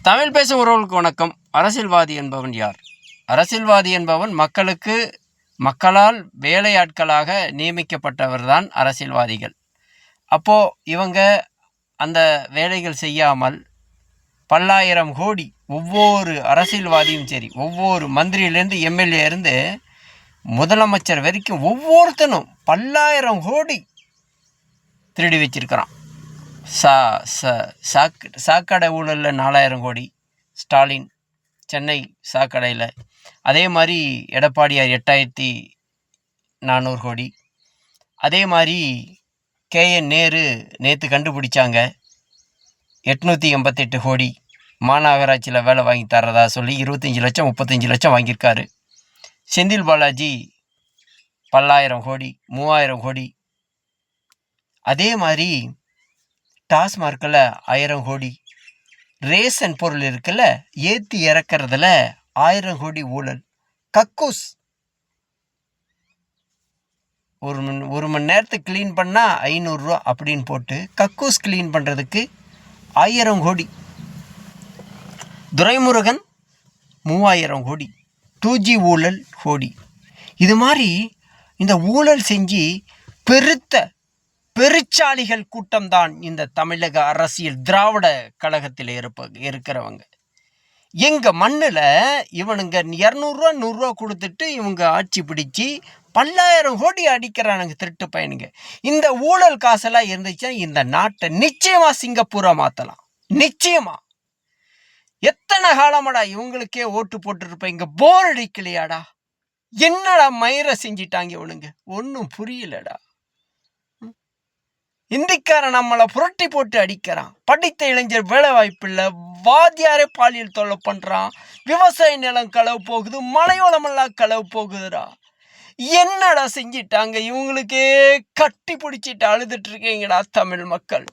தமிழ் பேசும் உறவுகளுக்கு வணக்கம். அரசியல்வாதி என்பவன் யார்? அரசியல்வாதி என்பவன் மக்களுக்கு மக்களால் வேலையாட்களாக நியமிக்கப்பட்டவர்தான் அரசியல்வாதிகள். அப்போது இவங்க அந்த வேலைகள் செய்யாமல் பல்லாயிரம் கோடி ஒவ்வொரு அரசியல்வாதியும் சரி ஒவ்வொரு மந்திரியிலேருந்து எம்எல்ஏ இருந்து முதலமைச்சர் வரைக்கும் ஒவ்வொருத்தனும் பல்லாயிரம் கோடி திருடி வச்சிருக்கிறான். சா ச சாக் சாக்கடை ஊழலில் நாலாயிரம் கோடி. ஸ்டாலின் சென்னை சாக்கடையில். அதே மாதிரி எடப்பாடியார் எட்டாயிரத்தி நானூறு கோடி. அதே மாதிரி கேஎன் நேரு நேற்று கண்டுபிடிச்சாங்க. எட்நூற்றி எண்பத்தெட்டு கோடி மாநகராட்சியில் வேலை வாங்கி தர்றதா சொல்லி இருபத்தஞ்சி லட்சம் முப்பத்தஞ்சு லட்சம் வாங்கியிருக்காரு. செந்தில் பாலாஜி பல்லாயிரம் கோடி மூவாயிரம் கோடி. அதே மாதிரி டாஸ்மார்க்கில் ஆயிரம் கோடி. ரேசன் பொருள் இருக்குல்ல ஏற்றி இறக்கறதுல ஆயிரம் கோடி ஊழல். கக்கூஸ். ஒரு மணி ஒரு மணி நேரத்துக்கு க்ளீன் பண்ணால் ஐநூறுரூவா அப்படின்னு போட்டு கக்கூஸ் க்ளீன் பண்ணுறதுக்கு ஆயிரம் கோடி. துரைமுருகன் மூவாயிரம் கோடி. டூ ஜி ஊழல் கோடி. இது மாதிரி இந்த ஊழல் செஞ்சு பெருத்த பெருச்சாளிகள் கூட்டம்தான் இந்த தமிழக அரசியல் திராவிட கழகத்தில் இருப்ப இருக்கிறவங்க. எங்கள் மண்ணில் இவனுங்க இரநூறுவா நூறுரூவா கொடுத்துட்டு இவங்க ஆட்சி பிடிச்சி பல்லாயிரம் கோடி அடிக்கிறானுங்க திருட்டு பையனுங்க. இந்த ஊழல் காசெல்லாம் இருந்துச்சுன்னா இந்த நாட்டை நிச்சயமாக சிங்கப்பூரை மாற்றலாம் நிச்சயமாக எத்தனை காலமாடா இவங்களுக்கே ஓட்டு போட்டுருப்பீங்க போர் அடிக்கலையாடா. என்னடா மயிரை செஞ்சிட்டாங்க இவனுங்க? ஒன்றும் புரியலடா. இந்திக்காரன் நம்மளை புரட்டி போட்டு அடிக்கிறான். படித்த இளைஞர் வேலை வாய்ப்பில்லை வாத்தியாரே பாலியல் தொல்லை பண்ணுறான் விவசாய நிலம் களவு போகுது. மலையோளமெல்லாம் களவு போகுதுடா. என்னடா செஞ்சிட்டாங்க? இவங்களுக்கே கட்டி பிடிச்சிட்டு அழுதுட்டு இருக்கீங்கடா தமிழ் மக்கள்.